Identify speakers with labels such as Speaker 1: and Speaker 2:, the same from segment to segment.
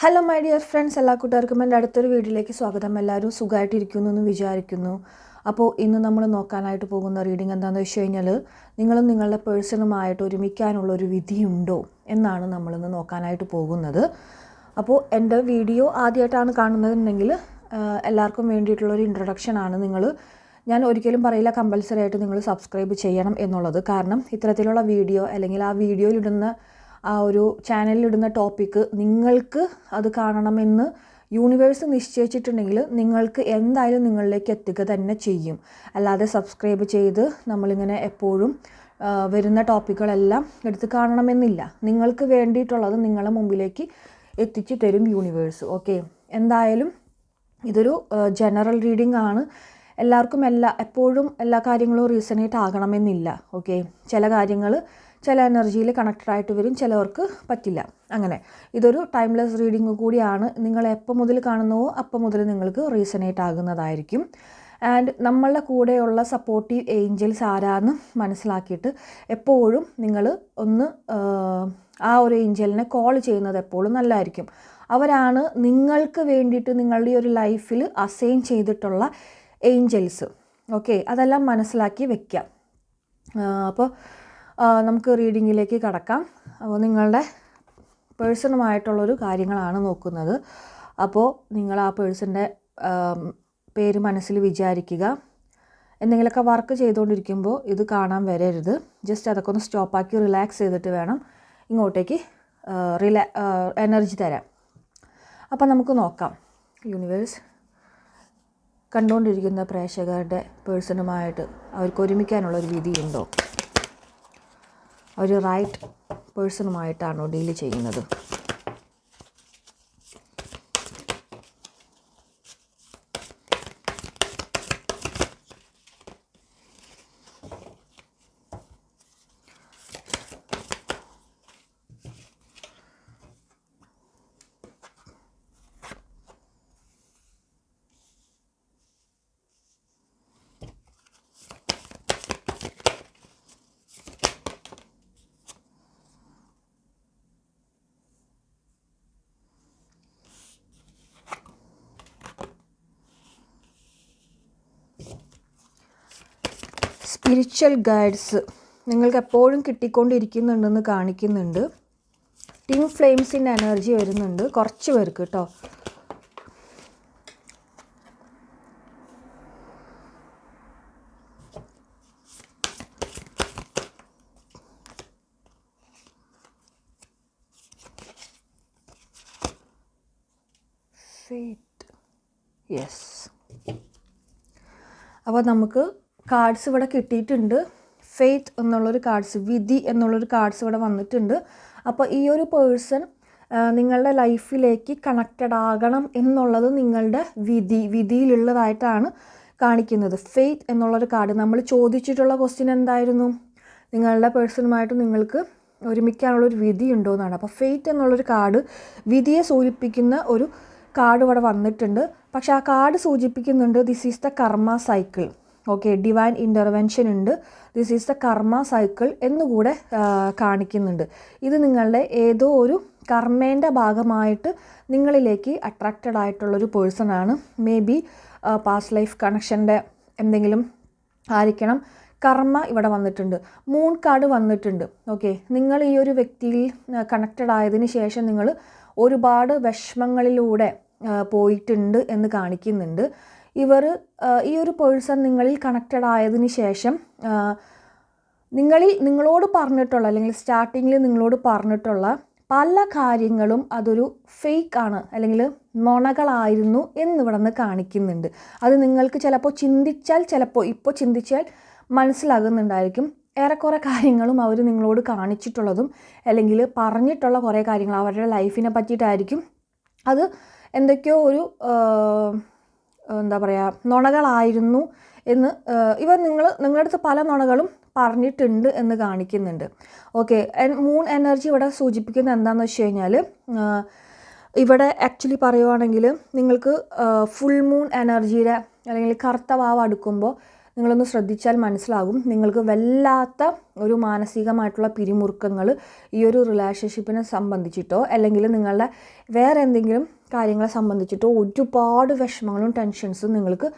Speaker 1: Hello my dear friends എല്ലാ കൂട്ടുകാർക്കും എന്റെ അടുത്തൊരു വീഡിയോയിലേക്ക് സ്വാഗതം. എല്ലാവരും സുഖമായിട്ടിരിക്കുന്നു എന്ന് വിചാരിക്കുന്നു. അപ്പോൾ ഇന്ന് നമ്മൾ നോക്കാനായിട്ട് പോകുന്ന റീഡിംഗ് എന്താണെന്ന് വെച്ച് കഴിഞ്ഞാൽ നിങ്ങളും നിങ്ങളുടെ പേഴ്സണുമായിട്ട് ഒരുമിക്കാനുള്ള ഒരു വിധിയുണ്ടോ എന്നാണ് നമ്മളിന്ന് നോക്കാനായിട്ട് പോകുന്നത്. അപ്പോൾ എന്റെ വീഡിയോ ആദ്യമായിട്ടാണ് കാണുന്നതെന്നുണ്ടെങ്കിൽ എല്ലാവർക്കും വേണ്ടിയിട്ടുള്ളൊരു ഇൻട്രൊഡക്ഷനാണ് നിങ്ങൾ ഞാൻ ഒരിക്കലും പറയില്ല കമ്പൽസറി ആയിട്ട് നിങ്ങൾ സബ്സ്ക്രൈബ് ചെയ്യണം എന്നുള്ളത്. കാരണം ഇത്തരത്തിലുള്ള വീഡിയോ അല്ലെങ്കിൽ ആ വീഡിയോയിലിടുന്ന ആ ഒരു ചാനലിലിടുന്ന ടോപ്പിക്ക് നിങ്ങൾക്ക് അത് കാണണമെന്ന് യൂണിവേഴ്സ് നിശ്ചയിച്ചിട്ടുണ്ടെങ്കിൽ നിങ്ങൾക്ക് എന്തായാലും നിങ്ങളിലേക്ക് എത്തുക തന്നെ ചെയ്യും. അല്ലാതെ സബ്സ്ക്രൈബ് ചെയ്ത് നമ്മളിങ്ങനെ എപ്പോഴും വരുന്ന ടോപ്പിക്കുകളെല്ലാം എടുത്ത് കാണണമെന്നില്ല. നിങ്ങൾക്ക് വേണ്ടിയിട്ടുള്ളത് നിങ്ങളുടെ മുമ്പിലേക്ക് എത്തിച്ചു തരും യൂണിവേഴ്സ് ഓക്കെ എന്തായാലും ഇതൊരു ജനറൽ റീഡിംഗ് ആണ്. എല്ലാവർക്കും എല്ലാ എപ്പോഴും എല്ലാ കാര്യങ്ങളും റീസണേറ്റ് ആകണമെന്നില്ല. ഓക്കെ ചില കാര്യങ്ങൾ ചില എനർജിയിൽ കണക്റ്റഡ് ആയിട്ട് വരും ചിലവർക്ക് പറ്റില്ല. അങ്ങനെ. ഇതൊരു ടൈംലെസ് റീഡിംഗ് കൂടിയാണ്. നിങ്ങൾ എപ്പോൾ മുതൽ കാണുന്നുവോ അപ്പോൾ മുതൽ നിങ്ങൾക്ക് റീസണേറ്റ് ആകുന്നതായിരിക്കും. ആൻഡ് നമ്മളുടെ കൂടെയുള്ള സപ്പോർട്ടീവ് ഏഞ്ചൽസ് ആരാന്ന് മനസ്സിലാക്കിയിട്ട് എപ്പോഴും നിങ്ങൾ ഒന്ന് ആ, ഒരു ഏഞ്ചലിനെ കോൾ ചെയ്യുന്നത് എപ്പോഴും നല്ലതായിരിക്കും. അവരാണ് നിങ്ങൾക്ക് വേണ്ടിയിട്ട് നിങ്ങളുടെ ഒരു ലൈഫിൽ അസൈൻ ചെയ്തിട്ടുള്ള ഏഞ്ചൽസ്. ഓക്കെ. അതെല്ലാം മനസ്സിലാക്കി വെക്കാം അപ്പോൾ നമുക്ക് റീഡിങ്ങിലേക്ക് കടക്കാം. അപ്പോൾ നിങ്ങളുടെ പേഴ്സണുമായിട്ടുള്ളൊരു കാര്യങ്ങളാണ് നോക്കുന്നത്. അപ്പോൾ നിങ്ങൾ ആ പേഴ്സന്റെ പേര് മനസ്സിൽ വിചാരിക്കുക. എന്തെങ്കിലുമൊക്കെ വർക്ക് ചെയ്തുകൊണ്ടിരിക്കുമ്പോൾ ഇത് കാണാൻ വരരുത്. ജസ്റ്റ് അതൊക്കെ ഒന്ന് സ്റ്റോപ്പാക്കി റിലാക്സ് ചെയ്തിട്ട് വേണം ഇങ്ങോട്ടേക്ക് റിലാ എനർജി തരാൻ. അപ്പം നമുക്ക് നോക്കാം. യൂണിവേഴ്സ് കണ്ടുകൊണ്ടിരിക്കുന്ന പ്രേക്ഷകരുടെ പേഴ്സണുമായിട്ട് അവർക്ക് ഒരുമിക്കാനുള്ള ഒരു വിധിയുണ്ടോ? അവർ റൈറ്റ് പേഴ്സണുമായിട്ടാണോ ഡീൽ ചെയ്യുന്നത്? സ്പിരിച്വൽ ഗൈഡ്സ് നിങ്ങൾക്ക് എപ്പോഴും കിട്ടിക്കൊണ്ടിരിക്കുന്നുണ്ടെന്ന് കാണിക്കുന്നുണ്ട്. ടിം ഫ്ലെയിംസിന്റെ എനർജി വരുന്നുണ്ട്. കുറച്ച് പേർക്ക് കേട്ടോ യെസ് അപ്പോൾ നമുക്ക് കാർഡ്സ് ഇവിടെ കിട്ടിയിട്ടുണ്ട്. ഫെയ്ത്ത് എന്നുള്ളൊരു കാർഡ്സ് വിധി എന്നുള്ളൊരു കാർഡ്സ് ഇവിടെ വന്നിട്ടുണ്ട്. അപ്പോൾ ഈ ഒരു പേഴ്സൺ നിങ്ങളുടെ ലൈഫിലേക്ക് കണക്റ്റഡ് ആകണം എന്നുള്ളത് നിങ്ങളുടെ വിധി വിധിയിലുള്ളതായിട്ടാണ് കാണിക്കുന്നത്. ഫെയ്ത്ത് എന്നുള്ളൊരു കാർഡ് നമ്മൾ ചോദിച്ചിട്ടുള്ള ക്വസ്റ്റ്യൻ എന്തായിരുന്നു? നിങ്ങളുടെ പേഴ്സണുമായിട്ട് നിങ്ങൾക്ക് ഒരുമിക്കാനുള്ളൊരു വിധി ഉണ്ടോ എന്നാണ്. അപ്പോൾ ഫെയ്ത്ത് എന്നുള്ളൊരു കാർഡ് വിധിയെ സൂചിപ്പിക്കുന്ന ഒരു കാർഡ് ഇവിടെ വന്നിട്ടുണ്ട്. പക്ഷേ ആ കാർഡ് സൂചിപ്പിക്കുന്നുണ്ട് this is the karma cycle okay divine intervention ഉണ്ട്. This is the karma cycle എന്നുകൂടെ കാണിക്കുന്നുണ്ട്. ഇത് നിങ്ങളുടെ ഏതോ ഒരു കർമ്മേന്റെ ഭാഗമായിട്ട് നിങ്ങളിലേക്ക് അട്രാക്റ്റഡ് ആയിട്ടുള്ളൊരു പേഴ്സൺ ആണ്. മേ ബി പാസ്റ്റ് ലൈഫ് കണക്ഷന്റെ എന്തെങ്കിലും ആയിരിക്കണം. കർമ്മ ഇവിടെ വന്നിട്ടുണ്ട്. മൂൺ കാർഡ് വന്നിട്ടുണ്ട്. ഓക്കെ നിങ്ങൾ ഈ ഒരു വ്യക്തിയിൽ കണക്റ്റഡ് ആയതിന് ശേഷം നിങ്ങൾ ഒരുപാട് വിഷമങ്ങളിലൂടെ പോയിട്ടുണ്ട് എന്ന് കാണിക്കുന്നുണ്ട്. ഇവർ ഈ ഒരു പേഴ്സൺ നിങ്ങളിൽ കണക്റ്റഡ് ആയതിന് ശേഷം നിങ്ങളിൽ നിങ്ങളോട് പറഞ്ഞിട്ടുള്ള അല്ലെങ്കിൽ സ്റ്റാർട്ടിങ്ങിൽ നിങ്ങളോട് പറഞ്ഞിട്ടുള്ള പല കാര്യങ്ങളും അതൊരു ഫേക്ക് ആണ് അല്ലെങ്കിൽ നുണകളായിരുന്നു എന്നിവിടെ നിന്ന് കാണിക്കുന്നുണ്ട്. അത് നിങ്ങൾക്ക് ചിലപ്പോൾ ചിന്തിച്ചാൽ ചിലപ്പോൾ ഇപ്പോൾ ചിന്തിച്ചാൽ മനസ്സിലാകുന്നുണ്ടായിരിക്കും. ഏറെക്കുറെ കാര്യങ്ങളും അവർ നിങ്ങളോട് കാണിച്ചിട്ടുള്ളതും അല്ലെങ്കിൽ പറഞ്ഞിട്ടുള്ള കുറേ കാര്യങ്ങൾ അവരുടെ ലൈഫിനെ പറ്റിയിട്ടായിരിക്കും. അത് എന്തൊക്കെയോ ഒരു എന്താ പറയുക നുണകളായിരുന്നു എന്ന് ഇവർ നിങ്ങൾ നിങ്ങളുടെ അടുത്ത് പല നുണകളും പറഞ്ഞിട്ടുണ്ട് എന്ന് കാണിക്കുന്നുണ്ട്. ഓക്കെ മൂൺ എനർജി ഇവിടെ സൂചിപ്പിക്കുന്നത് എന്താണെന്ന് വെച്ച് കഴിഞ്ഞാൽ ഇവിടെ ആക്ച്വലി പറയുവാണെങ്കിൽ നിങ്ങൾക്ക് ഫുൾ മൂൺ എനർജിയുടെ അല്ലെങ്കിൽ കറുത്ത വാവ് അടുക്കുമ്പോൾ നിങ്ങളൊന്ന് ശ്രദ്ധിച്ചാൽ മനസ്സിലാകും. നിങ്ങൾക്ക് വല്ലാത്ത ഒരു മാനസികമായിട്ടുള്ള പിരിമുറുക്കങ്ങൾ ഈ ഒരു റിലേഷൻഷിപ്പിനെ സംബന്ധിച്ചിട്ടോ അല്ലെങ്കിൽ നിങ്ങളുടെ വേറെ എന്തെങ്കിലും കാര്യങ്ങളെ സംബന്ധിച്ചിട്ട് ഒരുപാട് വിഷമങ്ങളും ടെൻഷൻസും നിങ്ങൾക്ക്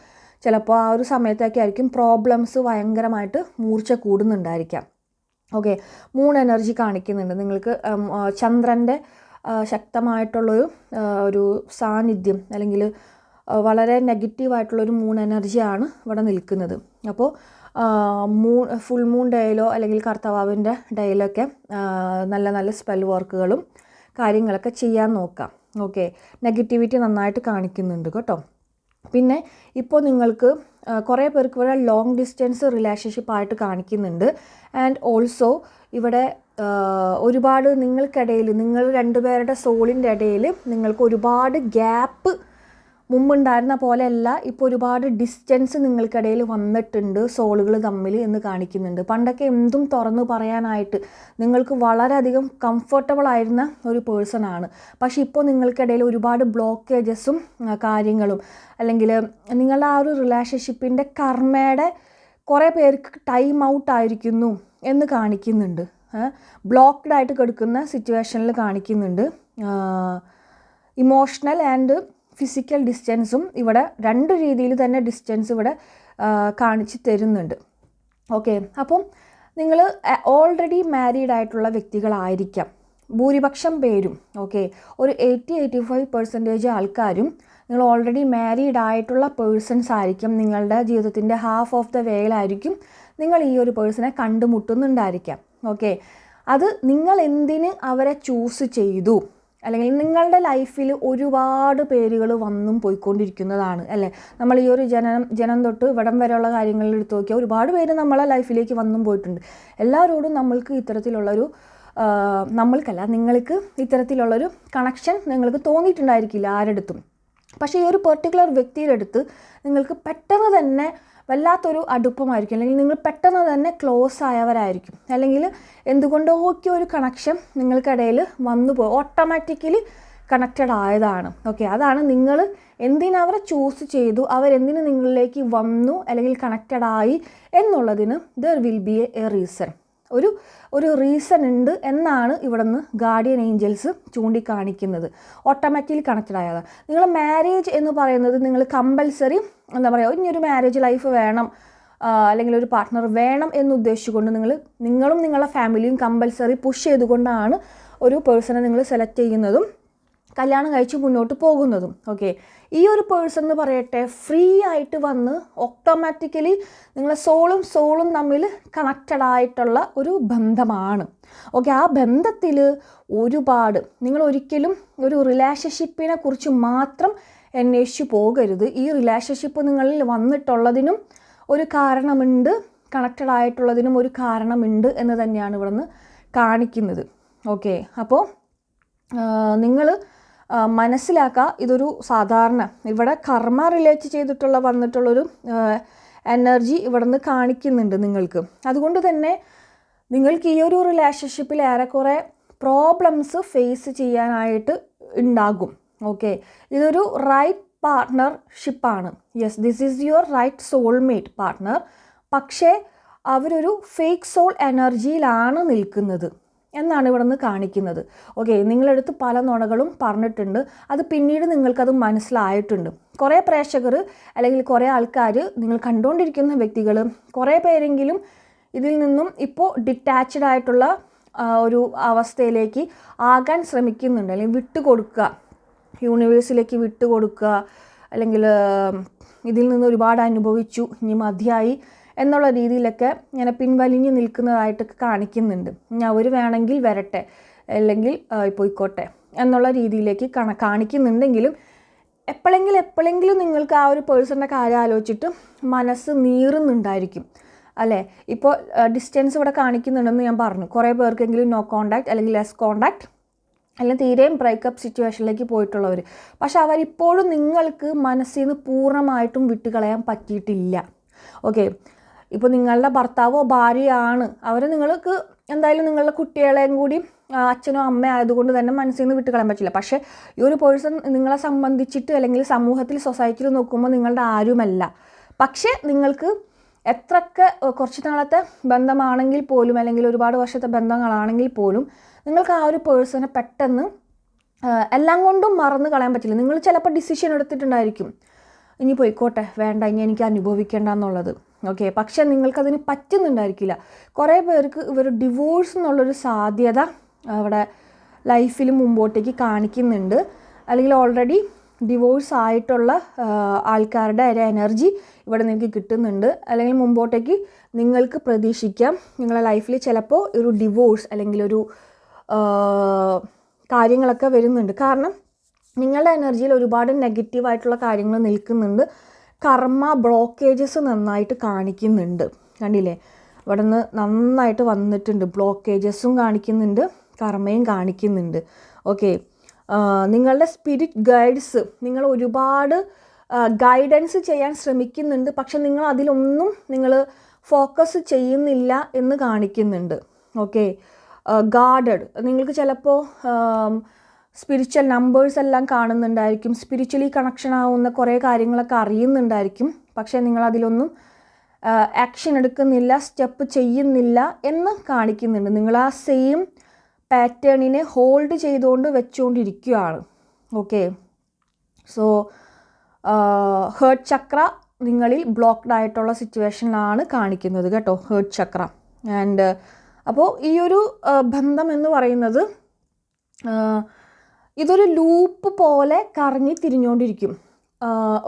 Speaker 1: ചിലപ്പോൾ ആ ഒരു സമയത്തൊക്കെ ആയിരിക്കും. പ്രോബ്ലംസ് ഭയങ്കരമായിട്ട് മൂർച്ച കൂടുന്നുണ്ടായിരിക്കാം. ഓക്കെ മൂൺ എനർജി കാണിക്കുന്നുണ്ട്. നിങ്ങൾക്ക് ചന്ദ്രന്റെ ശക്തമായിട്ടുള്ളൊരു ഒരു സാന്നിധ്യം അല്ലെങ്കിൽ വളരെ നെഗറ്റീവായിട്ടുള്ളൊരു മൂൺ എനർജിയാണ് ഇവിടെ നിൽക്കുന്നത്. അപ്പോൾ മൂൺ ഫുൾ മൂൺ ഡേയിലോ അല്ലെങ്കിൽ കർത്തവാവിന്റെ ഡേയിലൊക്കെ നല്ല നല്ല സ്പെൽ വർക്കുകളും കാര്യങ്ങളൊക്കെ ചെയ്യാൻ നോക്കാം. ഓക്കെ. നെഗറ്റിവിറ്റി നന്നായിട്ട് കാണിക്കുന്നുണ്ട് കേട്ടോ. പിന്നെ ഇപ്പോൾ നിങ്ങൾക്ക് കുറേ പേർക്ക് ഇവിടെ ലോങ് ഡിസ്റ്റൻസ് റിലേഷൻഷിപ്പ് ആയിട്ട് കാണിക്കുന്നുണ്ട്. ആൻഡ് ഓൾസോ ഇവിടെ ഒരുപാട് നിങ്ങൾക്കിടയിൽ നിങ്ങൾ രണ്ടുപേരുടെ സോളിന്റെ ഇടയിൽ നിങ്ങൾക്ക് ഒരുപാട് ഗ്യാപ്പ് മുമ്പുണ്ടായിരുന്ന പോലെയല്ല ഇപ്പോൾ ഒരുപാട് ഡിസ്റ്റൻസ് നിങ്ങൾക്കിടയിൽ വന്നിട്ടുണ്ട് സോളുകൾ തമ്മിൽ എന്ന് കാണിക്കുന്നുണ്ട്. പണ്ടൊക്കെ എന്തും തുറന്നു പറയാനായിട്ട് നിങ്ങൾക്ക് വളരെയധികം കംഫർട്ടബിൾ ആയിരുന്ന ഒരു പേഴ്സൺ ആണ്. പക്ഷേ ഇപ്പോൾ നിങ്ങൾക്കിടയിൽ ഒരുപാട് ബ്ലോക്കേജസും കാര്യങ്ങളും അല്ലെങ്കിൽ നിങ്ങളുടെ ആ ഒരു റിലേഷൻഷിപ്പിന്റെ കർമ്മയുടെ കുറേ പേർക്ക് ടൈം ഔട്ട് ആയിരിക്കുന്നു എന്ന് കാണിക്കുന്നുണ്ട്. ബ്ലോക്ക്ഡ് ആയിട്ട് കിടക്കുന്ന സിറ്റുവേഷനിൽ കാണിക്കുന്നുണ്ട്. ഇമോഷണൽ ആൻഡ് ഫിസിക്കൽ ഡിസ്റ്റൻസും ഇവിടെ രണ്ട് രീതിയിൽ തന്നെ ഡിസ്റ്റൻസ് ഇവിടെ കാണിച്ച് തരുന്നുണ്ട്. ഓക്കെ അപ്പം നിങ്ങൾ ഓൾറെഡി മാരീഡ് ആയിട്ടുള്ള വ്യക്തികളായിരിക്കാം. ഭൂരിപക്ഷം പേരും ഓക്കെ ഒരു എയ്റ്റി എയ്റ്റി ഫൈവ് പെർസെന്റേജ് ആൾക്കാരും നിങ്ങൾ ഓൾറെഡി മാരീഡ് ആയിട്ടുള്ള പേഴ്സൺസ് ആയിരിക്കും. നിങ്ങളുടെ ജീവിതത്തിന്റെ ഹാഫ് ഓഫ് ദ വേയിലായിരിക്കും നിങ്ങൾ ഈ ഒരു പേഴ്സണെ കണ്ടുമുട്ടുന്നുണ്ടായിരിക്കാം. ഓക്കെ അത് നിങ്ങൾ എന്തിന് അവരെ ചൂസ് ചെയ്തു? അല്ലെങ്കിൽ നിങ്ങളുടെ ലൈഫിൽ ഒരുപാട് പേരുകൾ വന്നും പോയിക്കൊണ്ടിരിക്കുന്നതാണ് അല്ലേ? നമ്മൾ ഈ ഒരു ജനനം ജനം തൊട്ട് ഇവിടം വരെയുള്ള കാര്യങ്ങളിൽ എടുത്തു നോക്കിയാൽ ഒരുപാട് പേര് നമ്മളെ ലൈഫിലേക്ക് വന്നും പോയിട്ടുണ്ട്. എല്ലാവരോടും നമ്മൾക്ക് ഇത്തരത്തിലുള്ളൊരു നമ്മൾക്കല്ല നിങ്ങൾക്ക് ഇത്തരത്തിലുള്ളൊരു കണക്ഷൻ നിങ്ങൾക്ക് തോന്നിയിട്ടുണ്ടായിരിക്കില്ല ആരെടുത്തും പക്ഷേ ഈ ഒരു പെർട്ടിക്കുലർ വ്യക്തിയുടെ അടുത്ത് നിങ്ങൾക്ക് പെട്ടെന്ന് തന്നെ വല്ലാത്തൊരു അടുപ്പമായിരിക്കും. അല്ലെങ്കിൽ നിങ്ങൾ പെട്ടെന്ന് തന്നെ ക്ലോസ് ആയവരായിരിക്കും. അല്ലെങ്കിൽ എന്തുകൊണ്ടൊക്കെ ഒരു കണക്ഷൻ നിങ്ങൾക്കിടയിൽ വന്നു പോകും ഓട്ടോമാറ്റിക്കലി കണക്റ്റഡ് ആയതാണ്. ഓക്കെ അതാണ് നിങ്ങൾ എന്തിനവരെ ചൂസ് ചെയ്തു അവരെന്തിന് നിങ്ങളിലേക്ക് വന്നു അല്ലെങ്കിൽ കണക്റ്റഡ് ആയി എന്നുള്ളതിന് there will be a reason ഒരു ഒരു റീസൺ ഉണ്ട് എന്നാണ് ഇവിടെ നിന്ന് ഗാർഡിയൻ ഏഞ്ചൽസ് ചൂണ്ടിക്കാണിക്കുന്നത്. ഓട്ടോമാറ്റിക്കലി കണക്റ്റഡ് ആയതാണ് നിങ്ങൾ മാരേജ് എന്ന് പറയുന്നത് നിങ്ങൾ കമ്പൽസറി എന്താ പറയുക ഇനിയൊരു മാരേജ് ലൈഫ് വേണം അല്ലെങ്കിൽ ഒരു പാർട്ട്ണർ വേണം എന്ന് ഉദ്ദേശിച്ചുകൊണ്ട് നിങ്ങൾ നിങ്ങളും നിങ്ങളുടെ ഫാമിലിയും കമ്പൽസറി പുഷ് ചെയ്തുകൊണ്ടാണ് ഒരു പേഴ്സണെ നിങ്ങൾ സെലക്ട് ചെയ്യുന്നതും കല്യാണം കഴിച്ച് മുന്നോട്ട് പോകുന്നതും. ഓക്കെ ഈ ഒരു പേഴ്സൺ എന്ന് പറയട്ടെ ഫ്രീ ആയിട്ട് വന്ന് ഓട്ടോമാറ്റിക്കലി നിങ്ങളെ സോളും സോളും തമ്മിൽ കണക്റ്റഡ് ആയിട്ടുള്ള ഒരു ബന്ധമാണ്. ഓക്കെ ആ ബന്ധത്തിൽ ഒരുപാട് നിങ്ങൾ ഒരിക്കലും ഒരു റിലേഷൻഷിപ്പിനെ കുറിച്ച് മാത്രം അന്വേഷിച്ചു പോകരുത്. ഈ റിലേഷൻഷിപ്പ് നിങ്ങളിൽ വന്നിട്ടുള്ളതിനും ഒരു കാരണമുണ്ട് കണക്റ്റഡ് ആയിട്ടുള്ളതിനും ഒരു കാരണമുണ്ട് എന്ന് തന്നെയാണ് ഇവിടുന്ന് കാണിക്കുന്നത്. ഓക്കെ അപ്പോൾ നിങ്ങൾ മനസ്സിലാക്കുക ഇതൊരു സാധാരണ. ഇവിടെ കർമ്മ റിലേറ്റ് ചെയ്തിട്ടുള്ള വന്നിട്ടുള്ളൊരു എനർജി ഇവിടെ നിന്ന് കാണിക്കുന്നുണ്ട് നിങ്ങൾക്ക്. അതുകൊണ്ട് തന്നെ നിങ്ങൾക്ക് ഈ ഒരു റിലേഷൻഷിപ്പിൽ ഏറെക്കുറെ പ്രോബ്ലംസ് ഫേസ് ചെയ്യാനായിട്ട് ഉണ്ടാകും. ഓക്കെ ഇതൊരു right പാർട്ട്ണർഷിപ്പാണ് yes this is your right soulmate partner പക്ഷേ അവരൊരു ഫേക്ക് സോൾ എനർജിയിലാണ് നിൽക്കുന്നത്. എന്നാണ് ഇവിടെ നിന്ന് കാണിക്കുന്നത്. ഓക്കെ നിങ്ങളെടുത്ത് പല നുണകളും പറഞ്ഞിട്ടുണ്ട്. അത് പിന്നീട് നിങ്ങൾക്കത് മനസ്സിലായിട്ടുണ്ട്. കുറേ പ്രേക്ഷകർ അല്ലെങ്കിൽ കുറേ ആൾക്കാർ നിങ്ങൾ കണ്ടുകൊണ്ടിരിക്കുന്ന വ്യക്തികൾ കുറേ പേരെങ്കിലും ഇതിൽ നിന്നും ഇപ്പോൾ ഡിറ്റാച്ച്ഡ് ആയിട്ടുള്ള ഒരു അവസ്ഥയിലേക്ക് ആകാൻ ശ്രമിക്കുന്നുണ്ട്. അല്ലെങ്കിൽ വിട്ടുകൊടുക്കുക. യൂണിവേഴ്സിലേക്ക് വിട്ടുകൊടുക്കുക. അല്ലെങ്കിൽ ഇതിൽ നിന്ന് ഒരുപാട് അനുഭവിച്ചു. ഇനി മതിയായി എന്നുള്ള രീതിയിലൊക്കെ ഇങ്ങനെ പിൻവലിഞ്ഞു നിൽക്കുന്നതായിട്ടൊക്കെ കാണിക്കുന്നുണ്ട്. ഇനി അവർ വേണമെങ്കിൽ വരട്ടെ അല്ലെങ്കിൽ പോയിക്കോട്ടെ എന്നുള്ള രീതിയിലേക്ക് കണ കാണിക്കുന്നുണ്ടെങ്കിലും എപ്പോഴെങ്കിലും എപ്പോഴെങ്കിലും നിങ്ങൾക്ക് ആ ഒരു പേഴ്സണിന്റെ കാര്യം ആലോചിച്ചിട്ട് മനസ്സ് നീറുന്നുണ്ടായിരിക്കും. അല്ലേ? ഇപ്പോൾ ഡിസ്റ്റൻസ് ഇവിടെ കാണിക്കുന്നുണ്ടെന്ന് ഞാൻ പറഞ്ഞു. കുറേ പേർക്കെങ്കിലും നോ കോണ്ടാക്ട് അല്ലെങ്കിൽ ലെസ് കോണ്ടാക്ട് അല്ലെങ്കിൽ തീരെയും ബ്രേക്കപ്പ് സിറ്റുവേഷനിലേക്ക് പോയിട്ടുള്ളവർ പക്ഷെ അവരിപ്പോഴും നിങ്ങൾക്ക് മനസ്സിൽ നിന്ന് പൂർണമായിട്ടും വിട്ടുകളയാൻ പറ്റിയിട്ടില്ല. ഓക്കെ ഇപ്പോൾ നിങ്ങളുടെ ഭർത്താവോ ഭാര്യയാണ്. അവരെ നിങ്ങൾക്ക് എന്തായാലും നിങ്ങളുടെ കുട്ടികളെയും കൂടി അച്ഛനോ അമ്മയോ ആയതുകൊണ്ട് തന്നെ മനസ്സിൽ നിന്ന് വിട്ടുകളയാൻ പറ്റില്ല. പക്ഷേ ഈ ഒരു പേഴ്സൺ നിങ്ങളെ സംബന്ധിച്ചിട്ട് അല്ലെങ്കിൽ സമൂഹത്തിൽ സൊസൈറ്റിയിൽ നോക്കുമ്പോൾ നിങ്ങളുടെ ആരുമല്ല. പക്ഷേ നിങ്ങൾക്ക് എത്രയൊക്കെ കുറച്ച് നാളത്തെ ബന്ധമാണെങ്കിൽ പോലും അല്ലെങ്കിൽ ഒരുപാട് വർഷത്തെ ബന്ധങ്ങളാണെങ്കിൽ പോലും നിങ്ങൾക്ക് ആ ഒരു പേഴ്സണെ പെട്ടെന്ന് എല്ലാം കൊണ്ടും മറന്നു കളയാൻ പറ്റില്ല. നിങ്ങൾ ചിലപ്പോൾ ഡിസിഷൻ എടുത്തിട്ടുണ്ടായിരിക്കും. ഇനി പോയിക്കോട്ടെ വേണ്ട ഇനി എനിക്ക് അനുഭവിക്കേണ്ട എന്നുള്ളത്. ഓക്കെ പക്ഷേ നിങ്ങൾക്കതിന് പറ്റുന്നുണ്ടായിരിക്കില്ല. കുറേ പേർക്ക് ഇവർ ഡിവോഴ്സ് എന്നുള്ളൊരു സാധ്യത അവിടെ ലൈഫിൽ മുമ്പോട്ടേക്ക് കാണിക്കുന്നുണ്ട്. അല്ലെങ്കിൽ ഓൾറെഡി ഡിവോഴ്സ് ആയിട്ടുള്ള ആൾക്കാരുടെ ഒരു എനർജി ഇവിടെ നിങ്ങൾക്ക് കിട്ടുന്നുണ്ട്. അല്ലെങ്കിൽ മുമ്പോട്ടേക്ക് നിങ്ങൾക്ക് പ്രതീക്ഷിക്കാം. നിങ്ങളുടെ ലൈഫിൽ ചിലപ്പോൾ ഒരു ഡിവോഴ്സ് അല്ലെങ്കിൽ ഒരു കാര്യങ്ങളൊക്കെ വരുന്നുണ്ട്. കാരണം നിങ്ങളുടെ എനർജിയിൽ ഒരുപാട് നെഗറ്റീവായിട്ടുള്ള കാര്യങ്ങൾ നിൽക്കുന്നുണ്ട്. കർമ്മ ബ്ലോക്കേജസ് നന്നായിട്ട് കാണിക്കുന്നുണ്ട്. കണ്ടില്ലേ? ഇവിടെ നിന്ന് നന്നായിട്ട് വന്നിട്ടുണ്ട്. ബ്ലോക്കേജസും കാണിക്കുന്നുണ്ട്. കർമ്മയും കാണിക്കുന്നുണ്ട്. ഓക്കെ. നിങ്ങളുടെ സ്പിരിറ്റ് ഗൈഡ്സ് നിങ്ങൾ ഒരുപാട് ഗൈഡൻസ് ചെയ്യാൻ ശ്രമിക്കുന്നുണ്ട്. പക്ഷെ നിങ്ങൾ അതിലൊന്നും നിങ്ങൾ ഫോക്കസ് ചെയ്യുന്നില്ല എന്ന് കാണിക്കുന്നുണ്ട്. ഓക്കെ. ഗാർഡഡ്. നിങ്ങൾക്ക് ചിലപ്പോൾ സ്പിരിച്വൽ നമ്പേഴ്സ് എല്ലാം കാണുന്നുണ്ടായിരിക്കും. സ്പിരിച്വലി കണക്ഷൻ ആവുന്ന കുറേ കാര്യങ്ങളൊക്കെ അറിയുന്നുണ്ടായിരിക്കും. പക്ഷേ നിങ്ങൾ അതിലൊന്നും ആക്ഷൻ എടുക്കുന്നില്ല സ്റ്റെപ്പ് ചെയ്യുന്നില്ല എന്ന് കാണിക്കുന്നുണ്ട്. നിങ്ങൾ ആ സെയിം പാറ്റേണിനെ ഹോൾഡ് ചെയ്തുകൊണ്ട് വെച്ചുകൊണ്ടിരിക്കുകയാണ്. ഓക്കെ സോ ഹേർട്ട് ചക്ര നിങ്ങളിൽ ബ്ലോക്ക്ഡ് ആയിട്ടുള്ള സിറ്റുവേഷനിലാണ് കാണിക്കുന്നത് കേട്ടോ ഹേർട്ട് ചക്ര ആൻഡ് അപ്പോൾ ഈ ഒരു ബന്ധം എന്ന് പറയുന്നത് ഇതൊരു ലൂപ്പ് പോലെ കറങ്ങി തിരിഞ്ഞുകൊണ്ടിരിക്കും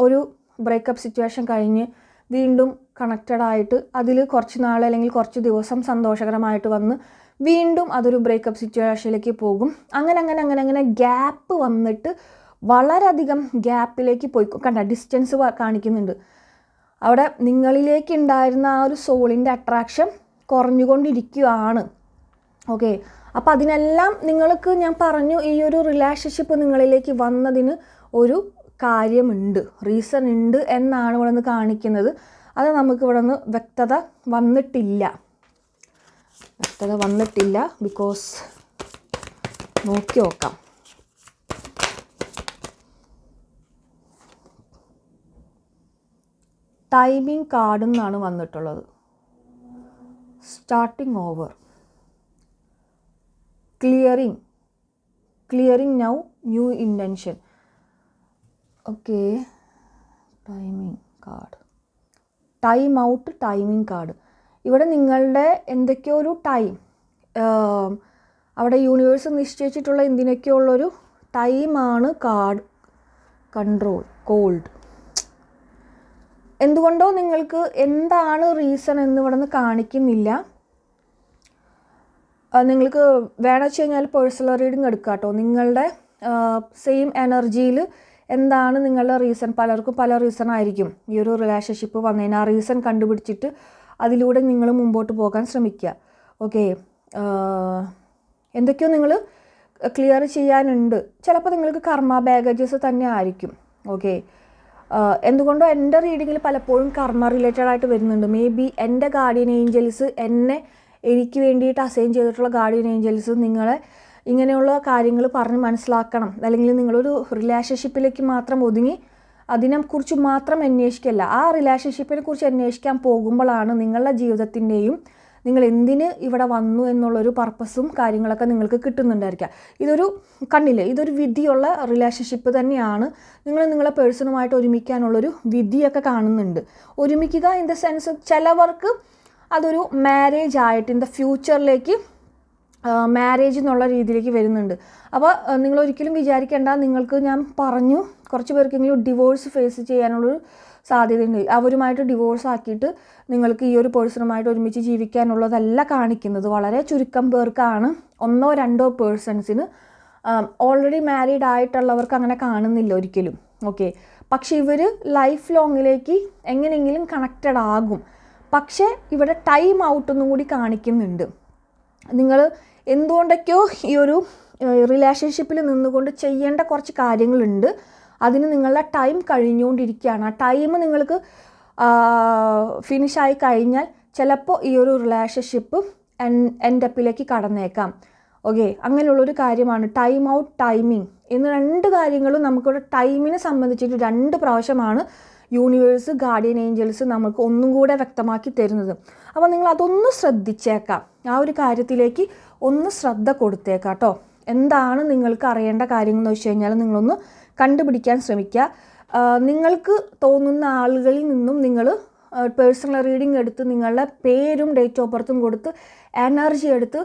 Speaker 1: ഒരു ബ്രേക്കപ്പ് സിറ്റുവേഷൻ കഴിഞ്ഞ് വീണ്ടും കണക്റ്റഡ് ആയിട്ട് അതിൽ കുറച്ച് നാൾ അല്ലെങ്കിൽ കുറച്ച് ദിവസം സന്തോഷകരമായിട്ട് വന്ന് വീണ്ടും അതൊരു ബ്രേക്കപ്പ് സിറ്റുവേഷനിലേക്ക് പോകും. അങ്ങനെ അങ്ങനെ അങ്ങനെ അങ്ങനെ ഗ്യാപ്പ് വന്നിട്ട് വളരെയധികം ഗ്യാപ്പിലേക്ക് പോയി കണ്ട ഡിസ്റ്റൻസ് കാണിക്കുന്നുണ്ട്. അവിടെ നിങ്ങളിലേക്ക് ഉണ്ടായിരുന്ന ആ ഒരു സോളിന്റെ അട്രാക്ഷൻ കുറഞ്ഞുകൊണ്ടിരിക്കുകയാണ്. ഓക്കെ അപ്പോൾ അതിനെല്ലാം നിങ്ങൾക്ക് ഞാൻ പറഞ്ഞു ഈ ഒരു റിലേഷൻഷിപ്പ് നിങ്ങളിലേക്ക് വന്നതിന് ഒരു കാര്യമുണ്ട് റീസൺ ഉണ്ട് എന്നാണ് ഇവിടെ നിന്ന് കാണിക്കുന്നത്. അത് നമുക്ക് ഇവിടെ നിന്ന് വ്യക്തത വന്നിട്ടില്ല. വ്യക്തത വന്നിട്ടില്ല ബിക്കോസ് നോക്കി നോക്കാം. ടൈമിംഗ് കാർഡ് എന്നാണ് വന്നിട്ടുള്ളത്. Starting over clearing clearing now new intention okay timing card time out timing card ഇവിടെ നിങ്ങളുടെ എന്തൊക്കെയോ ഒരു ടൈം അവിടെ യൂണിവേഴ്സ് നിശ്ചയിച്ചിട്ടുള്ള എന്തിനൊക്കെയോ ഉള്ളൊരു ടൈമാണ് കാർഡ് കൺട്രോൾ കോൾഡ് എന്തുകൊണ്ടോ നിങ്ങൾക്ക് എന്താണ് റീസൺ എന്ന് ഇവിടെ നിന്ന് കാണിക്കുന്നില്ല. നിങ്ങൾക്ക് വേണമെന്ന് വെച്ച് കഴിഞ്ഞാൽ പേഴ്സണൽ റീഡിങ് എടുക്കാം കേട്ടോ നിങ്ങളുടെ സെയിം എനർജിയിൽ എന്താണ് നിങ്ങളുടെ റീസൺ പലർക്കും പല റീസൺ ആയിരിക്കും. ഈ ഒരു റിലേഷൻഷിപ്പ് വന്നതിന് ആ റീസൺ കണ്ടുപിടിച്ചിട്ട് അതിലൂടെ നിങ്ങൾ മുമ്പോട്ട് പോകാൻ ശ്രമിക്കുക ഓക്കെ എന്തൊക്കെയോ നിങ്ങൾ ക്ലിയർ ചെയ്യാനുണ്ട്. ചിലപ്പോൾ നിങ്ങൾക്ക് കർമ്മ ബാഗേജസ് തന്നെ ആയിരിക്കും. ഓക്കെ എന്തുകൊണ്ടോ എന്റെ റീഡിങ്ങിൽ പലപ്പോഴും കർമ്മ റിലേറ്റഡ് ആയിട്ട് വരുന്നുണ്ട്. മേ ബി എന്റെ ഗാർഡിയൻ ഏഞ്ചൽസ് എന്നെ എനിക്ക് വേണ്ടിയിട്ട് അസൈൻ ചെയ്തിട്ടുള്ള ഗാർഡിയൻ ഏഞ്ചൽസ് നിങ്ങളെ ഇങ്ങനെയുള്ള കാര്യങ്ങൾ പറഞ്ഞ് മനസ്സിലാക്കണം. അല്ലെങ്കിൽ നിങ്ങളൊരു റിലേഷൻഷിപ്പിലേക്ക് മാത്രം ഒതുങ്ങി അതിനെക്കുറിച്ച് മാത്രം അന്വേഷിക്കല്ല. ആ റിലേഷൻഷിപ്പിനെ കുറിച്ച് അന്വേഷിക്കാൻ പോകുമ്പോഴാണ് നിങ്ങളുടെ ജീവിതത്തിന്റെയും നിങ്ങൾ എന്തിന് ഇവിടെ വന്നു എന്നുള്ളൊരു പർപ്പസും കാര്യങ്ങളൊക്കെ നിങ്ങൾക്ക് കിട്ടുന്നുണ്ടായിരിക്കാം ഇതൊരു കണ്ണില്ലേ ഇതൊരു വിധിയുള്ള റിലേഷൻഷിപ്പ് തന്നെയാണ് നിങ്ങൾ നിങ്ങളെ പേഴ്സണുമായിട്ട് ഒരുമിക്കാനുള്ളൊരു വിധിയൊക്കെ കാണുന്നുണ്ട്. ഒരുമിക്കുക ഇൻ ദ സെൻസ് ചിലവർക്ക് അതൊരു മാരേജ് ആയിട്ട് ഇൻ ദ ഫ്യൂച്ചറിലേക്ക് മാരേജ് എന്നുള്ള രീതിയിലേക്ക് വരുന്നുണ്ട്. അപ്പോൾ നിങ്ങൾ ഒരിക്കലും വിചാരിക്കേണ്ട നിങ്ങൾക്ക് ഞാൻ പറഞ്ഞു കുറച്ച് പേർക്കെങ്കിലും ഡിവോഴ്സ് ഫേസ് ചെയ്യാനുള്ളൊരു സാധ്യതയുണ്ട്. അവരുമായിട്ട് ഡിവോഴ്സ് ആക്കിയിട്ട് നിങ്ങൾക്ക് ഈ ഒരു പേഴ്സണുമായിട്ട് ഒരുമിച്ച് ജീവിക്കാനുള്ളതല്ല കാണിക്കുന്നത്. വളരെ ചുരുക്കം പേർക്കാണ്. ഒന്നോ രണ്ടോ പേഴ്സൺസിന് ഓൾറെഡി മാരീഡ് ആയിട്ടുള്ളവർക്ക് അങ്ങനെ കാണുന്നില്ല ഒരിക്കലും. ഓക്കെ പക്ഷേ ഇവർ ലൈഫ് ലോങ്ങിലേക്ക് എങ്ങനെയെങ്കിലും കണക്റ്റഡ് ആകും. പക്ഷേ ഇവിടെ ടൈം ഔട്ടൊന്നും കൂടി കാണിക്കുന്നുണ്ട്. നിങ്ങൾ എന്തുകൊണ്ടൊക്കെയോ ഈ ഒരു റിലേഷൻഷിപ്പിൽ നിന്നുകൊണ്ട് ചെയ്യേണ്ട കുറച്ച് കാര്യങ്ങളുണ്ട്. അതിന് നിങ്ങളുടെ ടൈം കഴിഞ്ഞുകൊണ്ടിരിക്കുകയാണ്. ആ ടൈം നിങ്ങൾക്ക് ഫിനിഷായി കഴിഞ്ഞാൽ ചിലപ്പോൾ ഈ ഒരു റിലേഷൻഷിപ്പ് എൻ എൻഡപ്പിലേക്ക് കടന്നേക്കാം. ഓക്കെ അങ്ങനെയുള്ളൊരു കാര്യമാണ് ടൈം ഔട്ട് ടൈമിങ് എന്ന് രണ്ട് കാര്യങ്ങളും നമുക്കിവിടെ ടൈമിനെ സംബന്ധിച്ചിട്ട് രണ്ട് പ്രാവശ്യമാണ് യൂണിവേഴ്സ് ഗാർഡിയൻ ഏഞ്ചൽസ് നമുക്ക് ഒന്നും കൂടെ വ്യക്തമാക്കി തരുന്നത്. അപ്പോൾ നിങ്ങൾ അതൊന്ന് ശ്രദ്ധിച്ചേക്കാം. ആ ഒരു കാര്യത്തിലേക്ക് ഒന്ന് ശ്രദ്ധ കൊടുത്തേക്കാം കേട്ടോ എന്താണ് നിങ്ങൾക്ക് അറിയേണ്ട കാര്യങ്ങൾ എന്ന് വെച്ച് കഴിഞ്ഞാൽ നിങ്ങളൊന്ന് കണ്ടുപിടിക്കാൻ ശ്രമിക്കുക. നിങ്ങൾക്ക് തോന്നുന്ന ആളുകളിൽ നിന്നും നിങ്ങൾ പേഴ്സണൽ റീഡിംഗ് എടുത്ത് നിങ്ങളുടെ പേരും ഡേറ്റ് ഓഫ് ബർത്തും കൊടുത്ത് എനർജി എടുത്ത്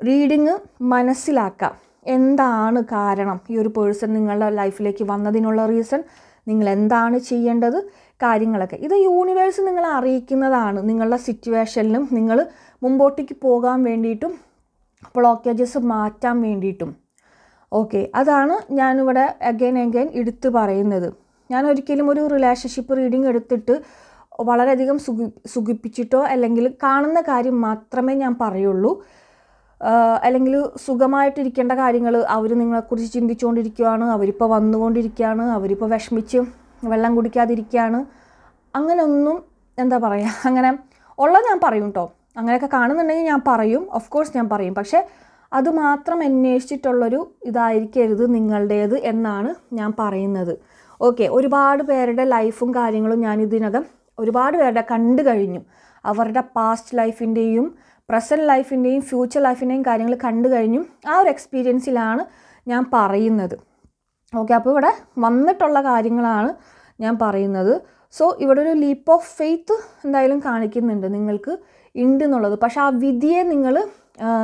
Speaker 1: റീഡിങ് മനസ്സിലാക്കാം. എന്താണ് കാരണം ഈ ഒരു പേഴ്സൺ നിങ്ങളുടെ ലൈഫിലേക്ക് വന്നതിനുള്ള റീസൺ നിങ്ങൾ എന്താണ് ചെയ്യേണ്ടത്? കാര്യങ്ങളൊക്കെ. ഇത് യൂണിവേഴ്സ് നിങ്ങളെ അറിയിക്കുന്നതാണ്. നിങ്ങളുടെ സിറ്റുവേഷനിലും നിങ്ങൾ മുമ്പോട്ടേക്ക് പോകാൻ വേണ്ടിയിട്ടും ബ്ലോക്കേജസ് മാറ്റാൻ വേണ്ടിയിട്ടും. ഓക്കെ അതാണ് ഞാനിവിടെ അഗൈൻ അഗൈൻ എടുത്തു പറയുന്നത്. ഞാൻ ഒരിക്കലും ഒരു റിലേഷൻഷിപ്പ് റീഡിംഗ് എടുത്തിട്ട് വളരെയധികം സുഖി സുഖിപ്പിച്ചിട്ടോ അല്ലെങ്കിൽ കാണുന്ന കാര്യം മാത്രമേ ഞാൻ പറയുള്ളൂ. അല്ലെങ്കിൽ സുഖമായിട്ടിരിക്കേണ്ട കാര്യങ്ങൾ അവർ നിങ്ങളെക്കുറിച്ച് ചിന്തിച്ചുകൊണ്ടിരിക്കുകയാണ് അവരിപ്പോൾ വന്നുകൊണ്ടിരിക്കുകയാണ് അവരിപ്പോൾ വിഷമിച്ച് വെള്ളം കുടിക്കാതിരിക്കുകയാണ്. അങ്ങനെയൊന്നും എന്താ പറയുക അങ്ങനെ ഉള്ളത് ഞാൻ പറയും കേട്ടോ അങ്ങനെയൊക്കെ കാണുന്നുണ്ടെങ്കിൽ ഞാൻ പറയും ഓഫ് കോഴ്സ് ഞാൻ പറയും. പക്ഷേ അത് മാത്രം അന്വേഷിച്ചിട്ടുള്ളൊരു ഇതായിരിക്കരുത് നിങ്ങളുടേത് എന്നാണ് ഞാൻ പറയുന്നത്. ഓക്കെ ഒരുപാട് പേരുടെ ലൈഫും കാര്യങ്ങളും ഞാൻ ഇതിനകം ഒരുപാട് പേരുടെ കണ്ടു കഴിഞ്ഞു. അവരുടെ പാസ്റ്റ് ലൈഫിന്റെയും പ്രസന്റ് ലൈഫിന്റെയും ഫ്യൂച്ചർ ലൈഫിന്റെയും കാര്യങ്ങൾ കണ്ടു കഴിഞ്ഞു ആ ഒരു എക്സ്പീരിയൻസിലാണ് ഞാൻ പറയുന്നത്. ഓക്കെ അപ്പോൾ ഇവിടെ വന്നിട്ടുള്ള കാര്യങ്ങളാണ് ഞാൻ പറയുന്നത്. സോ ഇവിടെ ഒരു ലീപ്പ് ഓഫ് ഫെയ്ത്ത് എന്തായാലും കാണിക്കുന്നുണ്ട് നിങ്ങൾക്ക് ഉണ്ട് എന്നുള്ളത് പക്ഷെ ആ വിധിയെ നിങ്ങൾ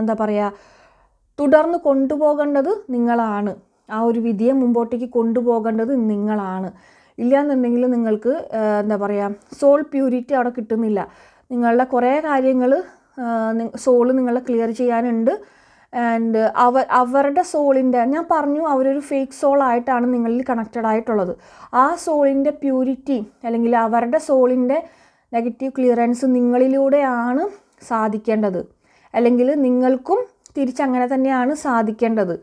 Speaker 1: എന്താ പറയുക തുടർന്ന് കൊണ്ടുപോകേണ്ടത് നിങ്ങളാണ്. ആ ഒരു വിധിയെ മുമ്പോട്ടേക്ക് കൊണ്ടുപോകേണ്ടത് നിങ്ങളാണ്. ഇല്ലയെന്നുണ്ടെങ്കിൽ നിങ്ങൾക്ക് എന്താ പറയുക സോൾ പ്യൂരിറ്റി അവിടെ കിട്ടുന്നില്ല. നിങ്ങളുടെ കുറേ കാര്യങ്ങൾ സോൾ നിങ്ങളെ ക്ലിയർ ചെയ്യാനുണ്ട്. ആൻഡ് അവർ അവരുടെ സോളിന്റെ ഞാൻ പറഞ്ഞു അവരൊരു ഫേക്ക് സോളായിട്ടാണ് നിങ്ങളിൽ കണക്റ്റഡ് ആയിട്ടുള്ളത്. ആ സോളിന്റെ പ്യൂരിറ്റി അല്ലെങ്കിൽ അവരുടെ സോളിന്റെ നെഗറ്റീവ് ക്ലിയറൻസ് നിങ്ങളിലൂടെയാണ് സാധിക്കേണ്ടത്. അല്ലെങ്കിൽ നിങ്ങൾക്കും തിരിച്ചങ്ങനെ തന്നെയാണ് സാധിക്കേണ്ടത്.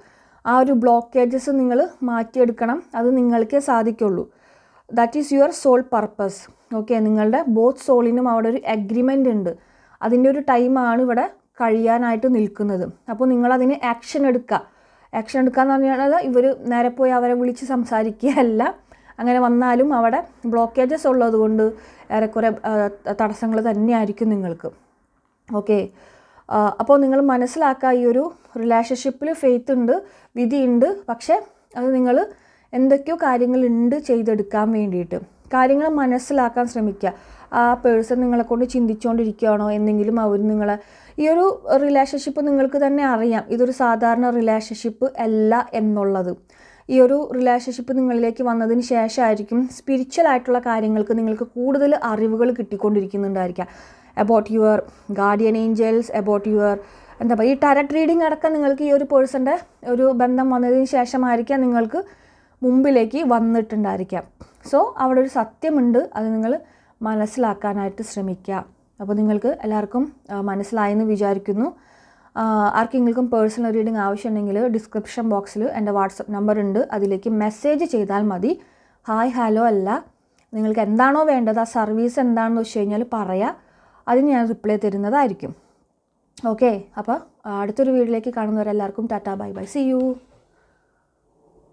Speaker 1: ആ ഒരു ബ്ലോക്കേജസ് നിങ്ങൾ മാറ്റിയെടുക്കണം. അത് നിങ്ങൾക്കേ സാധിക്കുള്ളൂ. That is your soul purpose okay നിങ്ങളുടെ ബോത്ത് സോളിനും അവിടെ ഒരു അഗ്രിമെന്റ് ഉണ്ട്. അതിന്റെ ഒരു ടൈമാണ് ഇവിടെ കഴിയാനായിട്ട് നിൽക്കുന്നത്. അപ്പോൾ നിങ്ങളതിന് ആക്ഷൻ എടുക്കുക. ആക്ഷൻ എടുക്കുക എന്ന് പറഞ്ഞാൽ ഇവർ നേരെ പോയി അവരെ വിളിച്ച് സംസാരിക്കുകയല്ല. അങ്ങനെ വന്നാലും അവിടെ ബ്ലോക്കേജസ് ഉള്ളത് കൊണ്ട് ഏറെക്കുറെ തടസ്സങ്ങൾ തന്നെയായിരിക്കും നിങ്ങൾക്ക്. ഓക്കെ അപ്പോൾ നിങ്ങൾ മനസ്സിലാക്കുക ഈ ഒരു റിലേഷൻഷിപ്പിൽ ഫെയ്ത്ത് ഉണ്ട് വിധിയുണ്ട് പക്ഷേ അത് നിങ്ങൾ എന്തൊക്കെയോ കാര്യങ്ങളുണ്ട് ചെയ്തെടുക്കാൻ വേണ്ടിയിട്ട്. കാര്യങ്ങൾ മനസ്സിലാക്കാൻ ശ്രമിക്കുക. ആ പേഴ്സൺ നിങ്ങളെ കൊണ്ട് ചിന്തിച്ചുകൊണ്ടിരിക്കുകയാണോ എന്നെങ്കിലും അവർ നിങ്ങളെ ഈ ഒരു റിലേഷൻഷിപ്പ് നിങ്ങൾക്ക് തന്നെ അറിയാം. ഇതൊരു സാധാരണ റിലേഷൻഷിപ്പ് അല്ല എന്നുള്ളത്. ഈ ഒരു റിലേഷൻഷിപ്പ് നിങ്ങളിലേക്ക് വന്നതിന് ശേഷമായിരിക്കും സ്പിരിച്വൽ ആയിട്ടുള്ള കാര്യങ്ങൾക്ക് നിങ്ങൾക്ക് കൂടുതൽ അറിവുകൾ കിട്ടിക്കൊണ്ടിരിക്കുന്നുണ്ടായിരിക്കാം about your guardian angels about your എന്താ പറയുക ഈ ടാരറ്റ് റീഡിംഗ് അടക്കം നിങ്ങൾക്ക് ഈ ഒരു പേഴ്സന്റെ ഒരു ബന്ധം വന്നതിന് ശേഷമായിരിക്കാം നിങ്ങൾക്ക് മുമ്പിലേക്ക് വന്നിട്ടുണ്ടായിരിക്കാം സോ അവിടെ ഒരു സത്യമുണ്ട്. അത് നിങ്ങൾ മനസ്സിലാക്കാനായിട്ട് ശ്രമിക്കുക. അപ്പോൾ നിങ്ങൾക്ക് എല്ലാവർക്കും മനസ്സിലായെന്ന് വിചാരിക്കുന്നു. ആർക്കെങ്കിലും പേഴ്സണൽ റീഡിംഗ് ആവശ്യമുണ്ടെങ്കിൽ ഡിസ്ക്രിപ്ഷൻ ബോക്സിൽ എന്റെ വാട്സപ്പ് നമ്പർ ഉണ്ട്. അതിലേക്ക് മെസ്സേജ് ചെയ്താൽ മതി. ഹായ് ഹലോ അല്ല. നിങ്ങൾക്ക് എന്താണോ വേണ്ടത് ആ സർവീസ് എന്താണെന്ന് വെച്ച് കഴിഞ്ഞാൽ പറയാം. അതിന് ഞാൻ റിപ്ലൈ തരുന്നതായിരിക്കും. ഓക്കെ അപ്പോൾ അടുത്തൊരു വീഡിയോയിലേക്ക് കാണുന്നവരെല്ലാവർക്കും tata bye bye. See you